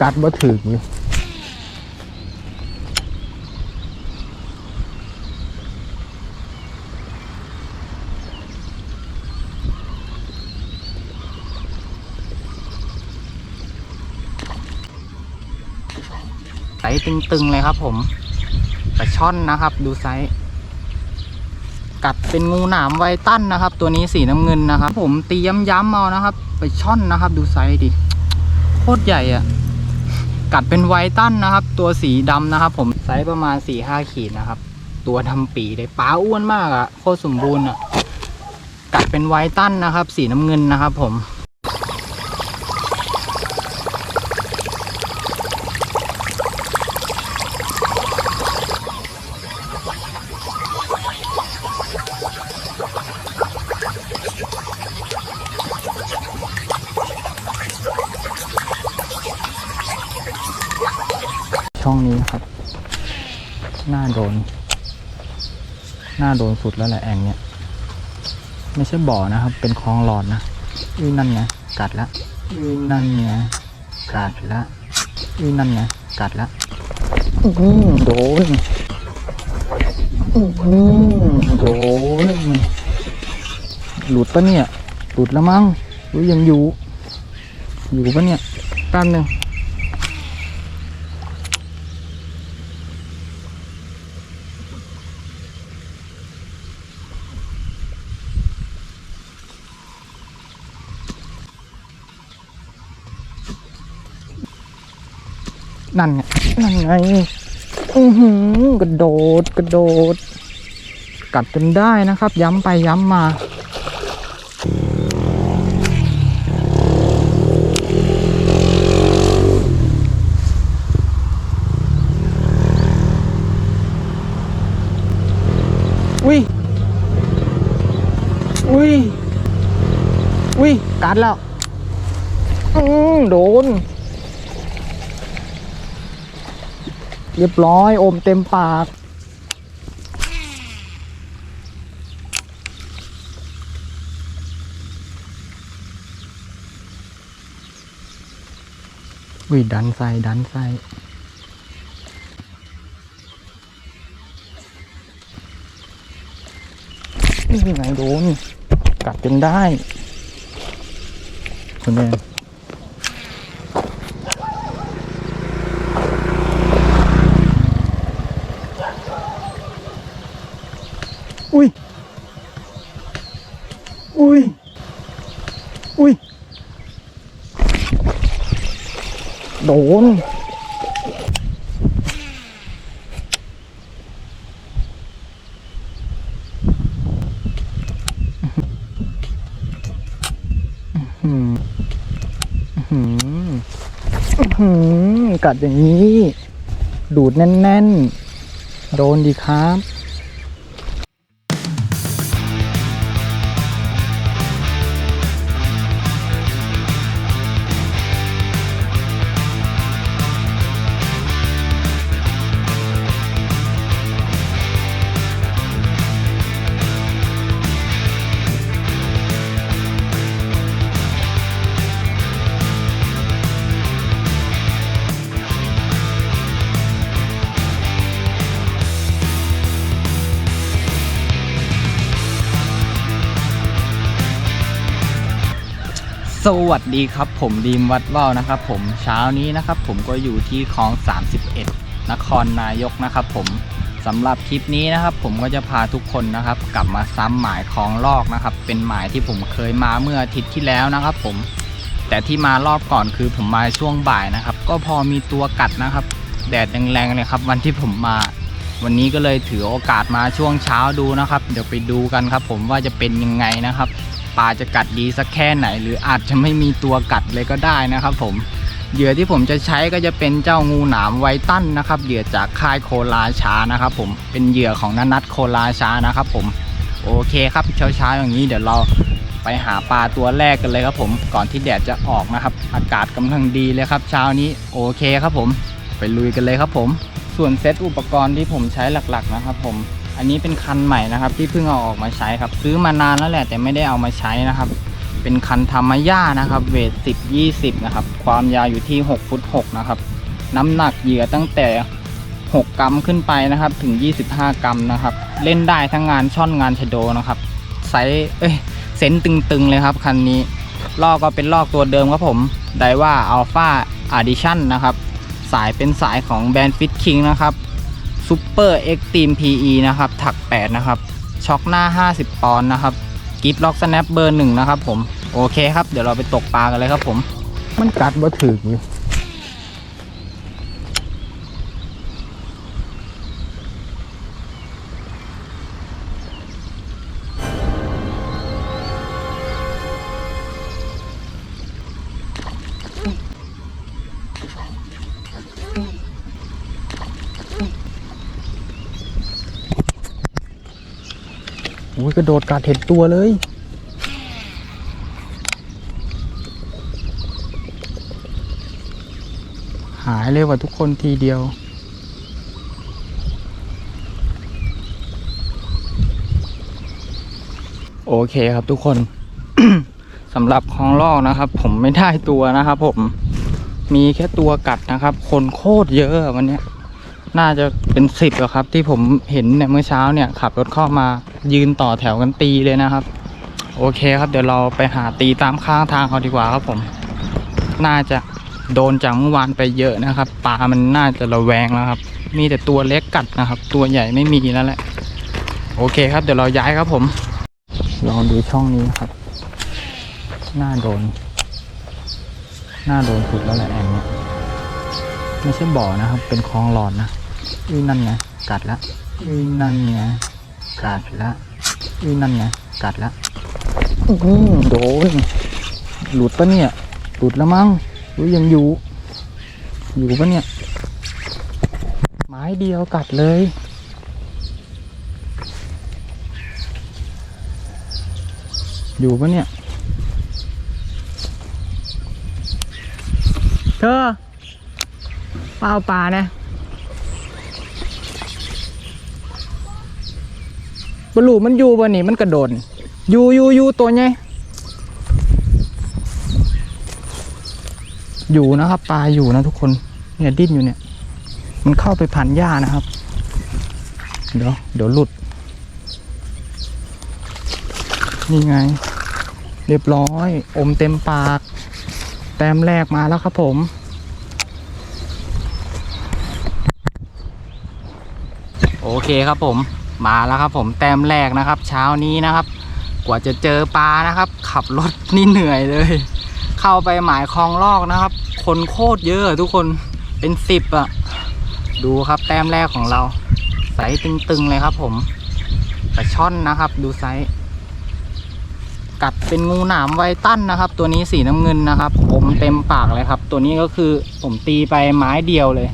กัดบ่ถึกอยู่ไซส์ตึงๆเลยครับผมปลาช่อนนะครับ ดูไซส์กัดเป็นงูหนามไวตั้นนะครับ ตัวนี้สีน้ำเงินนะครับ ผมตีย้ำๆเอานะครับไปช่อนนะครับ ดูไซส์ดิโคตรใหญ่อะ กัดเป็นไวตันนะครับ ตัวสีดำนะครับ ผมไซส์ประมาณ4ี่ห้าขีดนะครับ ตัวทำปีเลยป้าอ้วนมากอะโคตรสมบูรณ์อะกัดเป็นไวตันนะครับ สีน้ำเงินนะครับ ผม โดนสุดแล้วแหละแองเนี้ยไม่ใช่บ่อนะครับ เป็นคลองหลอดนะอุ้ยนั่นไงกัดละอุ้ยนั่นไงกัดละอุ้ยนั่นไงกัดละอื้อโดนอื้อโดนหลุดปะเนี่ย หลุดแล้วมั้งอุ้ยยังอยู่ อยู่ปะเนี่ยแป๊บหนึง นั่นไง นั่นไง อือหือกระโดดกระโดด กัดจนได้นะครับ ย้ำไปย้ำมาอุ้ย อุ้ย อุ้ยกัดแล้ว อืมโดน เรียบร้อย อมเต็มปากวิดันใส่ดันใส่นี่ไงโดน กัดจนได้คุณแม่อุ้ย อุ้ย อุ้ย โดน อื้อหืออื้อหือ กัดอย่างนี้ ดูดแน่น ๆ โดนดีครับ สวัสดีครับ ผมดีมวัดว่าวนะครับ ผมเช้านี้นะครับ ผมก็อยู่ที่คลอง 31 นครนายกนะครับ ผมสำหรับคลิปนี้นะครับ ผมก็จะพาทุกคนนะครับ กลับมาซ้ำหมายคลองลอกนะครับ เป็นหมายที่ผมเคยมาเมื่ออาทิตย์ที่แล้วนะครับ ผมแต่ที่มารอบก่อนคือผมมาช่วงบ่ายนะครับ ก็พอมีตัวกัดนะครับ แดดแรงๆเลยครับ วันที่ผมมา วันนี้ก็เลยถือโอกาสมาช่วงเช้าดูนะครับ เดี๋ยวไปดูกันครับ ผมว่าจะเป็นยังไงนะครับ ปลาจะกัดดีสักแค่ไหน หรืออาจจะไม่มีตัวกัดเลยก็ได้นะครับผมเหยื่อที่ผมจะใช้ก็จะเป็นเจ้างูหนามไวตันนะครับเหยื่อจากค่ายโคลาชานะครับผมเป็นเหยื่อของนันัทโคลาชานะครับผมโอเคครับเช้าๆอย่างนี้เดี๋ยวเราไปหาปลาตัวแรกกันเลยครับผมก่อนที่แดดจะออกนะครับ อากาศกำลังดีเลยครับเช้านี้โอเคครับผม ไปลุยกันเลยครับผม ส่วนเซตอุปกรณ์ที่ผมใช้หลักๆนะครับผม อันนี้เป็นคันใหม่นะครับ ที่เพิ่งเอาออกมาใช้ครับ ซื้อมานานแล้วแหละแต่ไม่ได้เอามาใช้นะครับ เป็นคันธรรมย่านะครับ เวท10 20นะครับ ความยาวอยู่ที่6ฟุต6นะครับ น้ำหนักเหยื่อตั้งแต่6กรัมขึ้นไปนะครับ ถึง25กรัมนะครับ เล่นได้ทั้งงานช่อนงานชะโดนะครับไซส์เอ้ยเซนต์ตึงๆเลยครับคันนี้ลอกก็เป็นลอกตัวเดิมครับผมไดว่าอัลฟาอาดิชั่นนะครับ สายเป็นสายของแบรนด์ฟิตคิงนะครับ ซูเปอร์เอ็กซ์ตีม PE นะครับ ถัก 8 นะครับ ช็อคหน้า 50 ปอนด์นะครับกิฟล็อกสแนปเบอร์หนึ่งนะครับผม โอเคครับ เดี๋ยวเราไปตกปลากันเลยครับผม มันกัดบ่ถึก อยู่โอ้ยกระโดดกัดเห็นตัวเลย หายเลยว่ะทุกคนทีเดียว โอเคครับทุกคนสำหรับคลองลอกนะครับ ผมไม่ได้ตัวนะครับผมมีแค่ตัวกัดนะครับ คนโคตรเยอะวันนี้น่าจะเป็นสิบอะครับ ที่ผมเห็นเนี่ยเมื่อเช้าเนี่ยขับรถเข้ามา ยืนต่อแถวกันตีเลยนะครับ โอเคครับ เดี๋ยวเราไปหาตีตามข้างทางเขาดีกว่าครับผม น่าจะโดนจากเมื่อวานไปเยอะนะครับปลามันน่าจะระแวงแล้วครับ มีแต่ตัวเล็กกัดนะครับ ตัวใหญ่ไม่มีแล้วแหละ โอเคครับ เดี๋ยวเราย้ายครับผม ลองดูช่องนี้ครับ น่าโดน น่าโดนสุดแล้วแหละแอนเนี่ยไม่ใช่บ่อนะครับ เป็นคลองหลอดนะอุ้ยนั่นไงกัดละอุ้ยนั่นไง กัดละอุ้ยนั่นไงกัดละอื้อหือโดนหลุดปะเนี่ย หลุดแล้วมั้งอุ้ยยังอยู่ อยู่ปะเนี่ย ไม้เดียวกัดเลยอยู่ปะเนี่ย เธอเปล่าปลานะ บลูมันอยู่บนนี่มันกระโดดอยู่อยู่อยู่ตัวไงอยู่นะครับปลาอยู่นะทุกคนเนี่ยดิ้นอยู่เนี่ย มันเข้าไปพันหญ้านะครับ เดี๋ยวเดี๋ยวหลุด นี่ไง เรียบร้อย อมเต็มปาก แต้มแรกมาแล้วครับผม โอเคครับผม มาแล้วครับ ผมแต้มแรกนะครับ เช้านี้นะครับ กว่าจะเจอปลานะครับ ขับรถนี่เหนื่อยเลย เข้าไปหมายคลองลอกนะครับ คนโคตรเยอะทุกคนเป็นสิบอะดูครับแต้มแรกของเราไซส์ตึงๆเลยครับ ผมปลาช่อนนะครับ ดูไซส์กัดเป็นงูหนามไวตั้นนะครับ ตัวนี้สีน้ำเงินนะครับอมเต็มปากเลยครับ ตัวนี้ก็คือผมตีไปไม้เดียวเลย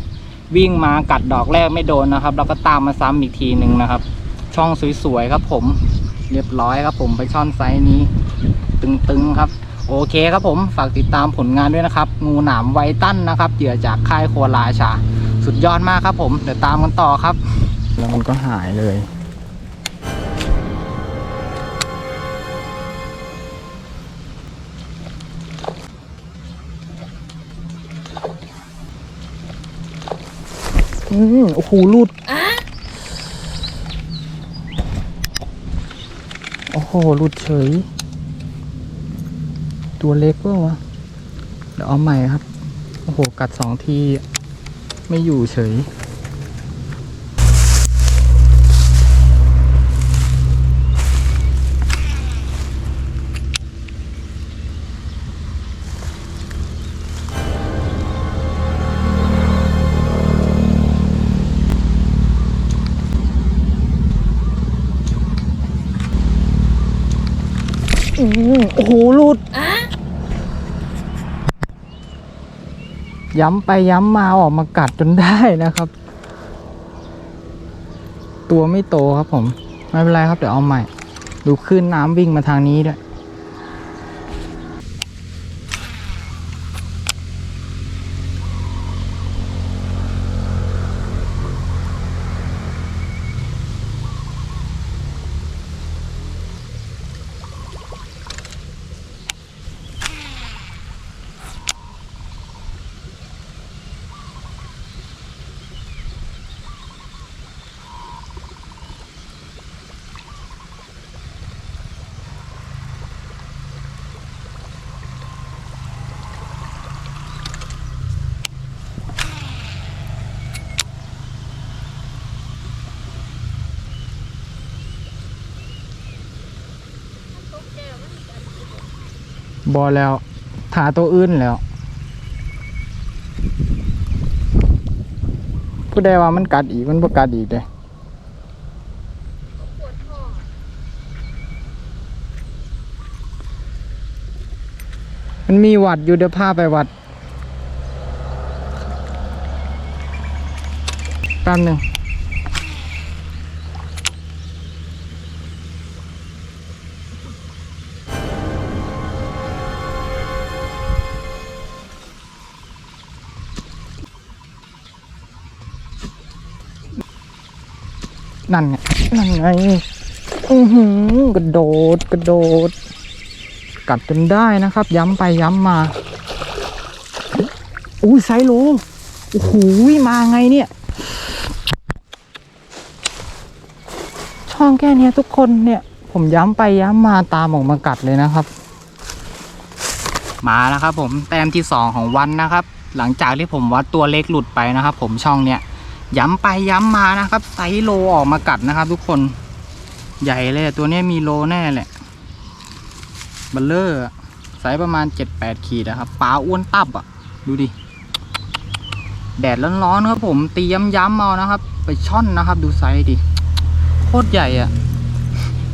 วิ่งมากัดดอกแรกไม่โดนนะครับ แล้วก็ตามมาซ้ำอีกทีหนึ่งนะครับ ช่องสวยๆครับผม เรียบร้อยครับผมไปช่อนไซส์นี้ ตึงๆครับ โอเคครับผมฝากติดตามผลงานด้วยนะครับ งูหนามไวตันนะครับเหยื่อจากค่ายโคราชา สุดยอดมากครับผม เดี๋ยวตามกันต่อครับ แล้วมันก็หายเลยอืมโอ้โหหลุดโอ้โหหลุดเฉย ตัวเล็กเปล่าวะเดี๋ยวเอาใหม่ครับ โอ้โห กัดสองที ไม่อยู่เฉย โอ้โหหลุด ย้ำไปย้ำมาออกมากัดจนได้นะครับ ตัวไม่โตครับผม ไม่เป็นไรครับ เดี๋ยวเอาใหม่ ดูคลื่นน้ำวิ่งมาทางนี้ด้วย บอแล้วหาตัวอื่นแล้ว ผู้ใดว่ามันกัดอีกมันบ่กัดอีกเลยมันมีวัดอยู่เดี๋ยวพาไปวัดแป๊บหนึ่ง นั่นไง นั่นไง อือหือกระโดดกระโดด กัดจนได้นะครับ ย้ำไปย้ำมา อุ้ยไซโลโอ้โหมาไงเนี่ย ช่องแค่นี้ทุกคนเนี่ย ผมย้ำไปย้ำมาตามออกมากัดเลยนะครับ มาแล้วครับผมแต้มที่สองของวันนะครับ หลังจากที่ผมวัดตัวเล็กหลุดไปนะครับ ผมช่องเนี้ย ย้ำไปย้ำมานะครับไซส์โลออกมากัดนะครับ ทุกคนใหญ่เลยตัวนี้มีโลแน่แหละบัลเลอร์ไซส์ประมาณเจ็ดแปดขีดนะครับปลาอ้วนตับอะ ดูดิ แดดร้อนๆครับผมตีย้ำๆเอานะครับ ไปช่อนนะครับ ดูไซส์ดิ โคตรใหญ่อะ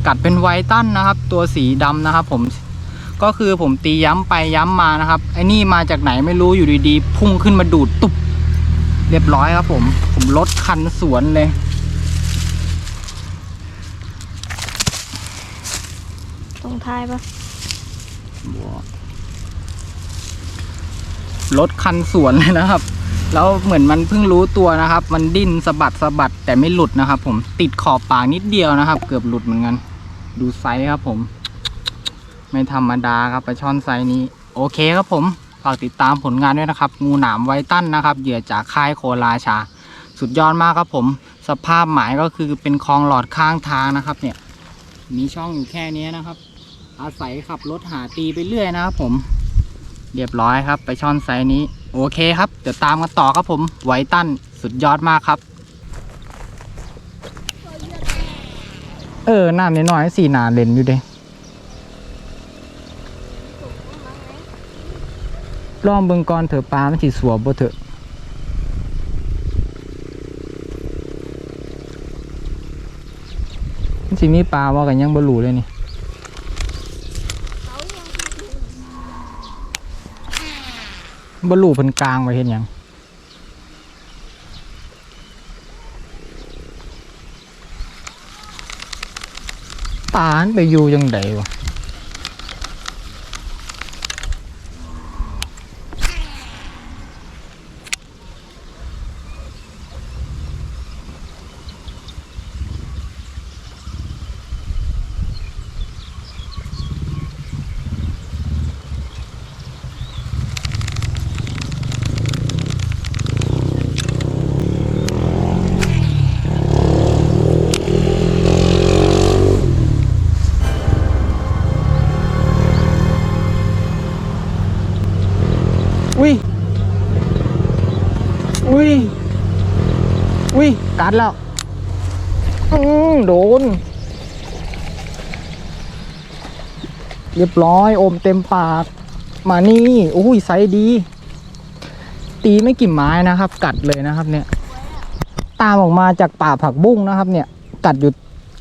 กัดเป็นไวตันนะครับ ตัวสีดำนะครับ ผมก็คือผมตีย้ำไปย้ำมานะครับไอ้นี่มาจากไหนไม่รู้อยู่ดีๆ พุ่งขึ้นมาดูดตุบ เรียบร้อยครับผม ผมลดคันสวนเลย ตรงท้ายปะรถคันสวนเลยนะครับ แล้วเหมือนมันเพิ่งรู้ตัวนะครับ มันดิ้นสะบัดสะบัดแต่ไม่หลุดนะครับ ผมติดขอบปากนิดเดียวนะครับ เกือบหลุดเหมือนกัน ดูไซส์ครับผม ไม่ธรรมดาครับปลาช่อนไซส์นี้ โอเคครับผม ฝากติดตามผลงานด้วยนะครับ งูหนามไวตันนะครับ เหยื่อจากค่ายโคราชา สุดยอดมากครับผม สภาพหมายก็คือเป็นคลองหลอดข้างทางนะครับ เนี่ย มีช่องอยู่แค่นี้นะครับ อาศัยขับรถหาตีไปเรื่อยนะครับผม เรียบร้อยครับ ไปช่อนไซนี้ โอเคครับ เดี๋ยวตามกันต่อครับผม ไวตันสุดยอดมากครับ เออน้ำนิดหน่อยสีหนาเลนอยู่เด้ ลองเบิ่งก่อนเถอะปลามันสิสวบบ่เถอะมันสิมีปลาว่กันยังบ่รู้เลยนี่เขายังบลูเพิ่นกลางไว้เห็นหยังปลานไปอยู่ยังไดวะ กัดแล้วอืมโดน เรียบร้อยอมเต็มปาก มานี่โอ้ยไซส์ดี ตีไม่กี่ไม้นะครับ กัดเลยนะครับ เนี่ย ตามออกมาจากป่าผักบุ้งนะครับ เนี่ย กัดอยู่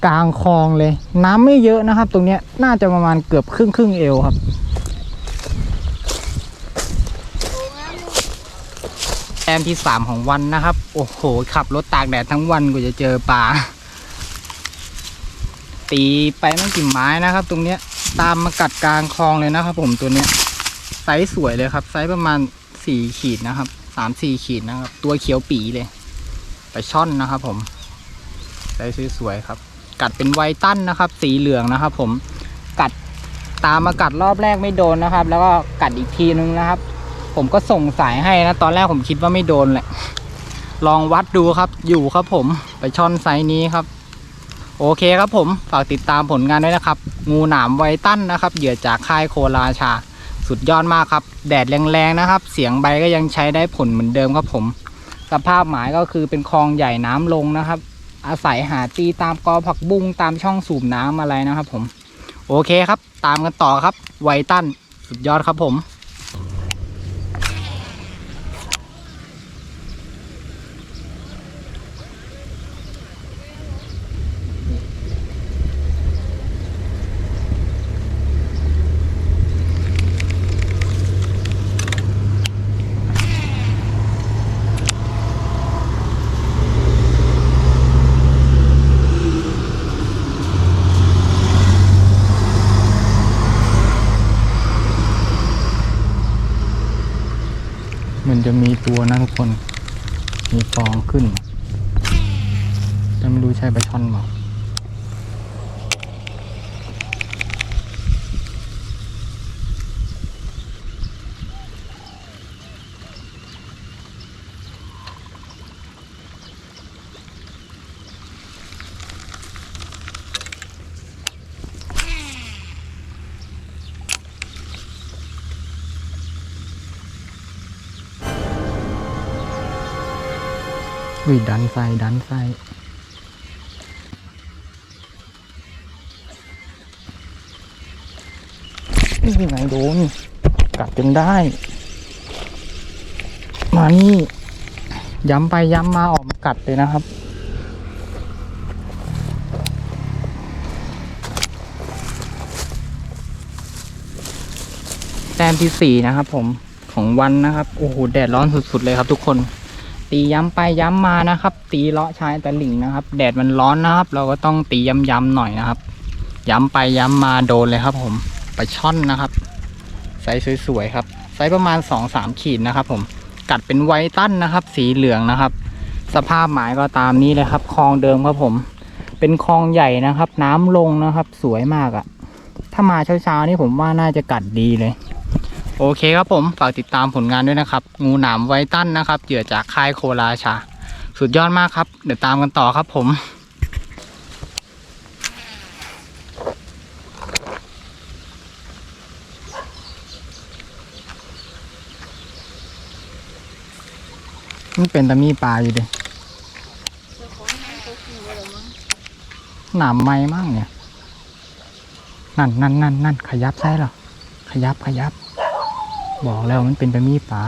กลางคลองเลย น้ำไม่เยอะนะครับ ตรงเนี้ยน่าจะประมาณเกือบครึ่งครึ่งเอวครับ ต้มที่สามของวันนะครับ โอ้โห ขับรถตากแดดทั้งวันกว่าจะเจอปลา ตีไปไม่กี่ไม้นะครับ ตรงเนี้ย ตามมากัดกลางคลองเลยนะครับ ผมตัวเนี้ย ไซส์สวยเลยครับ ไซส์ประมาณสี่ขีดนะครับ สามสี่ขีดนะครับ ตัวเขียวปีเลย ไปช่อนนะครับ ผม ไซส์สวยๆครับ กัดเป็นไวตันนะครับ สีเหลืองนะครับ ผม กัดตามมากัดรอบแรกไม่โดนนะครับ แล้วก็กัดอีกทีนึงนะครับ ผมก็ส่งสายให้นะ ตอนแรกผมคิดว่าไม่โดนแหละ ลองวัดดูครับ อยู่ครับผม ไปช่อนไซส์นี้ครับ โอเคครับผม ฝากติดตามผลงานด้วยนะครับ งูหนามไวตั้นนะครับ เหยื่อจากค่ายโคราชา สุดยอดมากครับ แดดแรงๆนะครับ เสียงใบก็ยังใช้ได้ผลเหมือนเดิมครับผม สภาพหมายก็คือเป็นคลองใหญ่น้ำลงนะครับ อาศัยหาตีตามกอผักบุ้งตามช่องสูบน้ำอะไรนะครับ ผม โอเคครับ ตามกันต่อครับ ไวตั้น สุดยอดครับผม ตัวนะทุกคน มีฟองขึ้น แต่ไม่รู้ใช่ปลาช่อนเปล่า อุ้ยดันไฟดันไฟนี่ไงโดน กัดจนได้ มานี่ย้ำไปย้ำมาออกมากัดเลยนะครับ แต้มที่สี่นะครับผมของวันนะครับ โอ้โห แดดร้อนสุด ๆ เลยครับทุกคน ตีย้ำไปย้ำมานะครับ ตีเลาะชายตะหลิ่งนะครับ แดดมันร้อนนะครับ เราก็ต้องตีย้ำๆหน่อยนะครับ ย้ำไปย้ำมาโดนเลยครับผมปลาช่อนนะครับไซส์สวยๆครับไซส์ประมาณ 2-3 ขีดนะครับ ผมกัดเป็นไวตั้นนะครับ สีเหลืองนะครับ สภาพหมายก็ตามนี้เลยครับคลองเดิมครับผม เป็นคลองใหญ่นะครับ น้ำลงนะครับ สวยมากอะ่ะ ถ้ามาเช้าๆนี่ผมว่าน่าจะกัดดีเลย โอเคครับผม ฝากติดตามผลงานด้วยนะครับ งูหนามไวตันนะครับเหยื่อจากค่ายโคราชา สุดยอดมากครับ เดี๋ยวตามกันต่อครับผมมันเป็นตะมีปลาอยู่เดิหนามไม้มั่งเนี่ย นั่นนั่นนั่นนั่นขยับใช่หรอ ขยับขยับ บอกแล้วมันเป็นไปมีป่า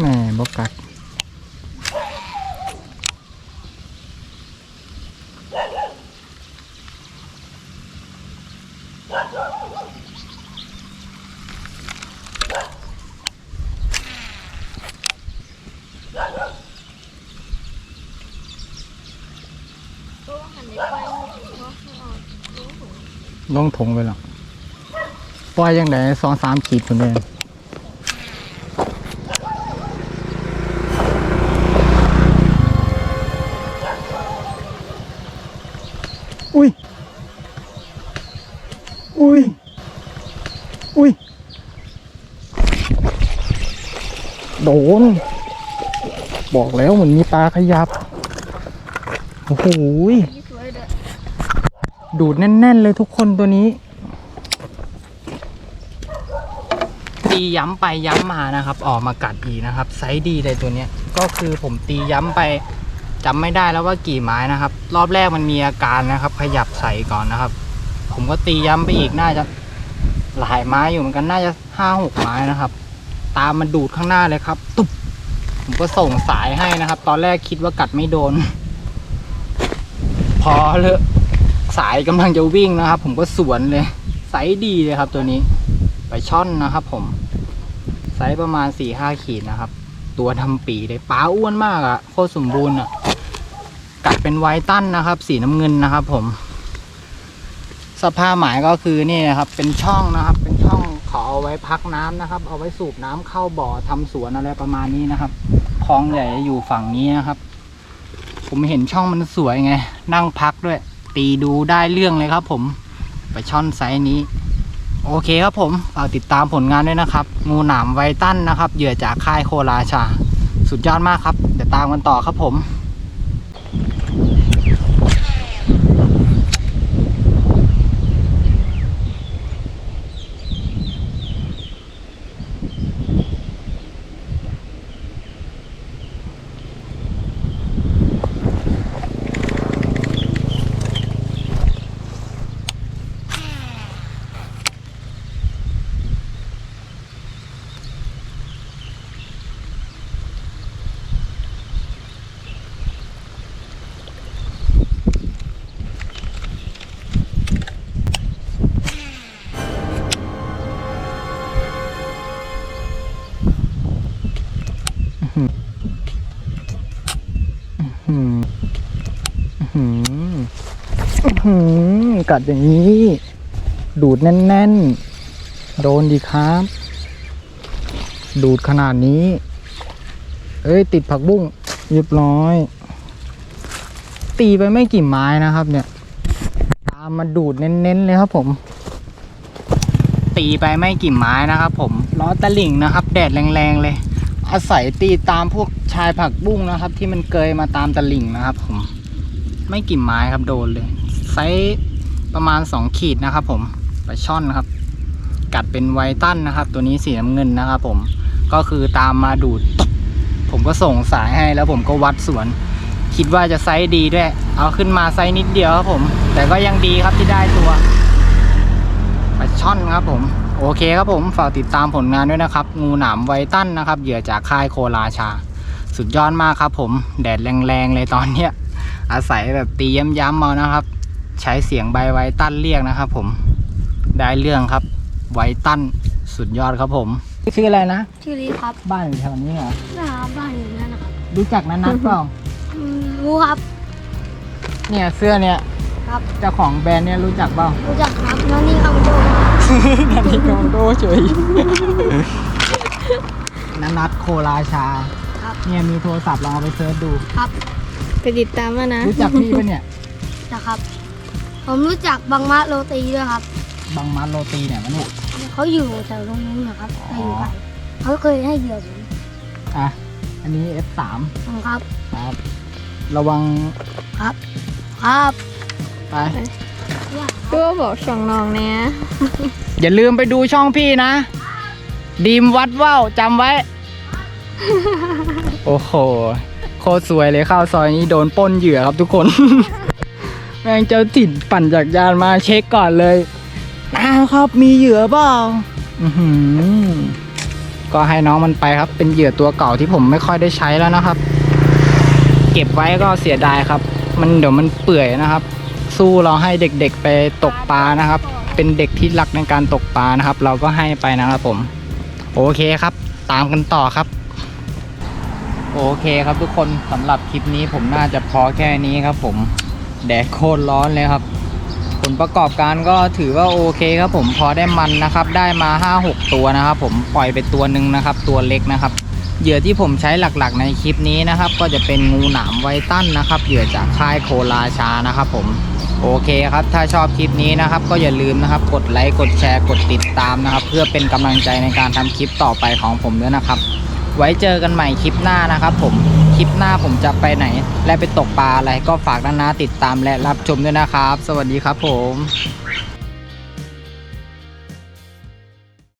แม่บกัด ก็หันในไฟเนาะไม่ออกรู้ถุง ลงถงไปหรอกปล่อยยังไงสองสามขีดคนเดินอุ้ย อุ้ย อุ้ย โดน บอกแล้วเหมือนมีปลาขยับ โอ้โห ดูดแน่น ๆ เลยทุกคนตัวนี้ ตีย้ำไปย้ำมานะครับ ออกมากัดอีกนะครับ ไซส์ดีเลยตัวเนี้ย ก็คือผมตีย้ำไปจำไม่ได้แล้วว่ากี่ไม้นะครับ รอบแรกมันมีอาการนะครับ ขยับใส่ก่อนนะครับ ผมก็ตีย้ำไปอีกน่าจะหลายไม้อยู่เหมือนกันน่าจะห้าหกไม้นะครับ ตามมันดูดข้างหน้าเลยครับ ตุ๊บผมก็ส่งสายให้นะครับ ตอนแรกคิดว่ากัดไม่โดน พอเลอะ สายกำลังจะวิ่งนะครับ ผมก็สวนเลยไซส์ดีเลยครับ ตัวนี้ไปช่อนนะครับ ผมไซส์ประมาณสี่ห้าขีดนะครับ ตัวทำปีเลยปลาอ้วนมากอะ่ะโคตรสมบูรณ์อะ่ะกัดเป็นไวตันนะครับ สีน้ำเงินนะครับ ผม สภาพหมายก็คือนี่นะครับ เป็นช่องนะครับ เป็นช่องขอเอาไว้พักน้ำนะครับ เอาไว้สูบน้ำเข้าบ่อทำสวนอะไรประมาณนี้นะครับคลองใหญ่อยู่ฝั่งนี้นะครับ ผมเห็นช่องมันสวยไง นั่งพักด้วย ตีดูได้เรื่องเลยครับผมไปช่อนไซส์นี้ โอเคครับผมฝากติดตามผลงานด้วยนะครับ งูหนามไวตันนะครับเหยื่อจากค่ายโคราชา สุดยอดมากครับเดี๋ยวตามกันต่อครับผม กัดอย่างนี้ ดูดแน่นๆ โดนดีครับ ดูดขนาดนี้ เอ้ย ติดผักบุ้งเรียบร้อย ตีไปไม่กี่ไม้นะครับเนี่ย ตามมาดูดเน้นๆเลยครับผม ตีไปไม่กี่ไม้นะครับผมล้อตะลิ่งนะครับ แดดแรงๆเลย อาศัยตีตามพวกชายผักบุ้งนะครับ ที่มันเกยมาตามตะลิ่งนะครับผมไม่กี่ไม้ครับโดนเลยไซส์ ประมาณสองขีดนะครับ ผมปลาช่อนครับ กัดเป็นไวตันนะครับ ตัวนี้สีน้ำเงินนะครับ ผมก็คือตามมาดูด ผมก็ส่งสายให้แล้วผมก็วัดสวน คิดว่าจะไซส์ดีด้วย เอาขึ้นมาไซส์นิดเดียวครับผม แต่ก็ยังดีครับที่ได้ตัวปลาช่อนครับผม โอเคครับผมฝากติดตามผลงานด้วยนะครับ งูหนามไวตันนะครับ เหยื่อจากค่ายโคราชา สุดยอดมากครับผม แดดแรงๆเลยตอนเนี้ยอาศัยแบบตีย้ำๆเอานะครับ ใช้เสียงใบไวตันเรียกนะครับผมได้เรื่องครับ ไวตันสุดยอดครับผมชื่ออะไรนะชื่อลีครับบ้านอยู่แถวนี้เหรอหน้าบ้านอยู่นั่นนะครับรู้จักนันนัทเปล่าอืมรู้ครับ เนี่ยเสื้อเนี่ยครับเจ้าของแบรนด์เนี่ยรู้จักเปล่ารู้จักครับน้องนี่คำโดครับนันนิโกโดเฉยนันนัทโคราชาครับเนี่ยมีโทรศัพท์ลองเอาไปเซิร์ชดูครับไปติดตามมานะ รู้จักพี่ปะเนี่ยนะครับ ผมรู้จักบังมะโรตีด้วยครับบางมัดโรตีเนี่ยวะเนี่ยเขาอยู่แถวตรงนู้นนะครับแต่อยู่ไกลเขาเคยให้เหยื่อผมอะอันนี้ F3 ครับ ครับ ระวังครับครับไปตัวบอกช่องน้องเนี่ยอย่าลืมไปดูช่องพี่นะ ดีมวัดว่าวจำไว้ โอ้โห โคตรสวยเลยข้าวซอยนี้โดนปล้นเหยื่อครับทุกคน แม่งเจ้าถิ่นปั่นจักรยานมาเช็คก่อนเลยอ้าวครับมีเหยื่อเปล่าก็ให้น้องมันไปครับ เป็นเหยื่อตัวเก่าที่ผมไม่ค่อยได้ใช้แล้วนะครับ เก็บไว้ก็เสียดายครับ มันเดี๋ยวมันเปื่อยนะครับ สู้เราให้เด็กๆไปตกปลานะครับ เป็นเด็กที่รักในการตกปลานะครับ เราก็ให้ไปนะครับผม โอเคครับ ตามกันต่อครับ โอเคครับทุกคนสำหรับคลิปนี้ผมน่าจะพอแค่นี้ครับผม แดดโคตรร้อนเลยครับ ผลประกอบการก็ถือว่าโอเคครับผมพอได้มันนะครับ ได้มา 5-6 ตัวนะครับ ผมปล่อยไปตัวหนึ่งนะครับ ตัวเล็กนะครับเหยื่อที่ผมใช้หลักๆในคลิปนี้นะครับ ก็จะเป็นงูหนามไวตันนะครับเหยื่อจากค่ายโคราชานะครับผมโอเคครับ ถ้าชอบคลิปนี้นะครับ ก็อย่าลืมนะครับ กดไลค์กดแชร์กดติดตามนะครับ เพื่อเป็นกำลังใจในการทำคลิปต่อไปของผมด้วยนะครับ ไว้เจอกันใหม่คลิปหน้านะครับผมคลิปหน้าผมจะไปไหน และไปตกปลาอะไรก็ฝากนานาติดตามและรับชมด้วยนะครับ สวัสดีครับผม